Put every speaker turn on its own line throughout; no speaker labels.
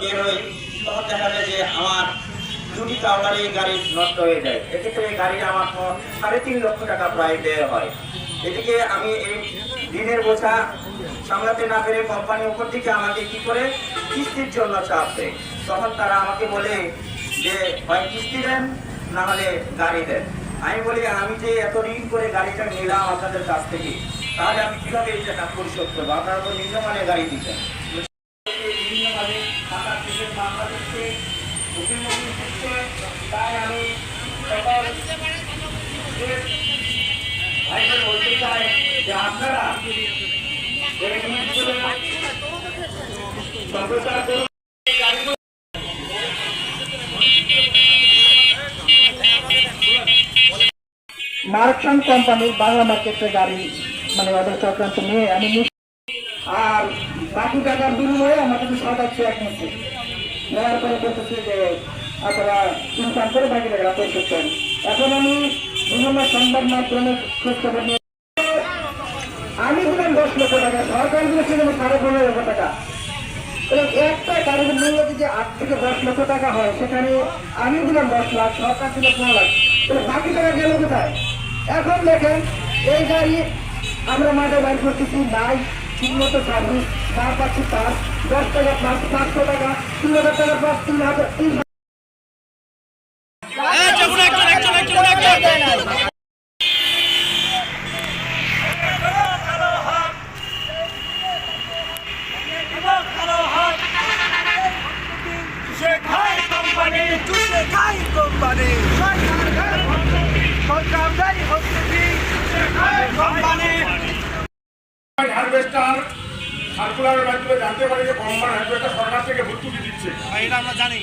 বের হই তখন দেখা যায় যে আমার দুটি কাউন্টারে গাড়ি নষ্ট হয়ে যায়। এক্ষেত্রে গাড়ি আমার সাড়ে তিন লক্ষ টাকা প্রায় ব্যয় হয়। এদিকে আমি এই ঋণের বোঝা সামলাতে না পেরে কোম্পানি উপর থেকে আমাকে কি করে কিস্তির জন্য চাপ দেয়? তখন তারা আমাকে বলে যে হয় কিস্তি দেন, না হলে গাড়ি দেন। আমি বলি, আমি যে এত ঋণ করে গাড়িটা নিলাম আপনাদের কাছ থেকে, তাহলে আমি কীভাবে এই টাকা পরিশোধ করব? আপনারা তো নিম্নমানের গাড়ি দিচ্ছেন। ভাইদের বলতে চাই
মার্কসান কোম্পানির বাংলা মার্কেটের গাড়ি মানে অর্ডার সংক্রান্ত নিয়ে আমি আর বাকি টাকার বিনিময়ে আমার কাছে সরকার চেক নিচ্ছে। নেওয়ার পরে বলতেছে যে আপনারা ইনকাম করে বাকি টাকা পরিশোধ করেন। এখন আমি খোঁজ খবর নিয়ে আমি দিলাম দশ লক্ষ টাকা, সরকার দিয়েছে যেন সাড়ে পনেরো লক্ষ টাকা। এবং একটা গাড়ির মূল্য যদি আট থেকে দশ লক্ষ টাকা হয়, সেখানে আমি দিলাম দশ লাখ, সরকার ছিল পনেরো লাখ। বাকি টাকা গেল কোথায়? এখন দেখেন, এই গাড়ি আমরা মাঠে বাইর করতেছি, নাই ঠিকমতো সার্ভিস না পাচ্ছি পাঁচ দশ টাকা পাঁচ পাঁচশো টাকা, তিন হাজার টাকা পাঁচ তিন হাজার তিন
কোম্পানি শেখাই কোম্পানি। সরকারদারি হচ্ছে কি শেখাই কোম্পানি
হারভেস্টার সার্কুলারের মাধ্যমে জানতে পারি যে কোম্পানি হারভেস্টার সরকার থেকে ভর্তুকি দিচ্ছে।
এটা আমরা জানি।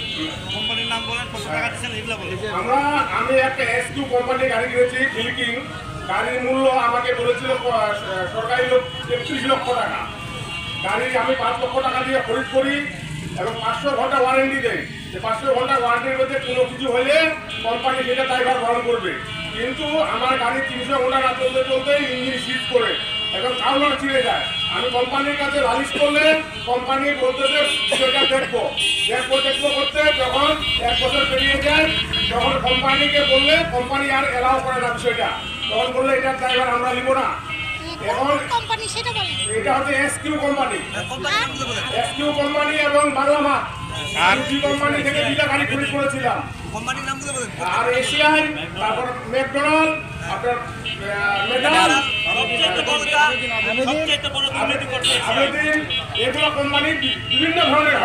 কোম্পানির নাম বলেন কত টাকা দিচ্ছেন এগুলো বলেন।
আমরা আমি একটা এসকিউ কোম্পানির গাড়ি কিনেছি ফিলিকিং গাড়ির মূল্য আমাকে বলেছিল সরকারি লোক তেত্রিশ লক্ষ টাকা। গাড়ি আমি পাঁচ লক্ষ টাকা দিয়ে খরিদ করি। এবং পাঁচশো ঘণ্টা ওয়ারেন্টি দেয়। যে পাঁচশো ঘণ্টা ওয়ারেন্টির মধ্যে কোনো কিছু হলে কোম্পানি সেটা ড্রাইভার গ্রহণ করবে। কিন্তু আমার গাড়ি তিনশো ঘণ্টা না চলতে চলতে ইঞ্জিন সিজ করে। এখন কাউলার ছিঁড়ে যায়। আমি কোম্পানির কাছে লালিশ করলে কোম্পানি বলতেছে সেটা দেখব। দেখব দেখব করতে যখন এক বছর পেরিয়ে যায় তখন কোম্পানিকে বললে কোম্পানি আর এলাও করে না বিষয়টা। তখন বললে এটা ড্রাইভার আমরা নিব না। এখন
কোম্পানি সেটা
এটা হচ্ছে এসকিউ কোম্পানি এসকিউ কোম্পানি এবং বারোমা আর দুটি কোম্পানি থেকে দুইটা গাড়ি খরিদ করেছিলাম।
কোম্পানির বলেন।
আর এশিয়ান তারপর ম্যাকডোনাল্ড আপনার মেটাল
সবচেয়ে বড়টা সবচেয়ে বড় দুর্নীতি করছে
আবেদিন এগুলো কোম্পানি বিভিন্ন ধরনের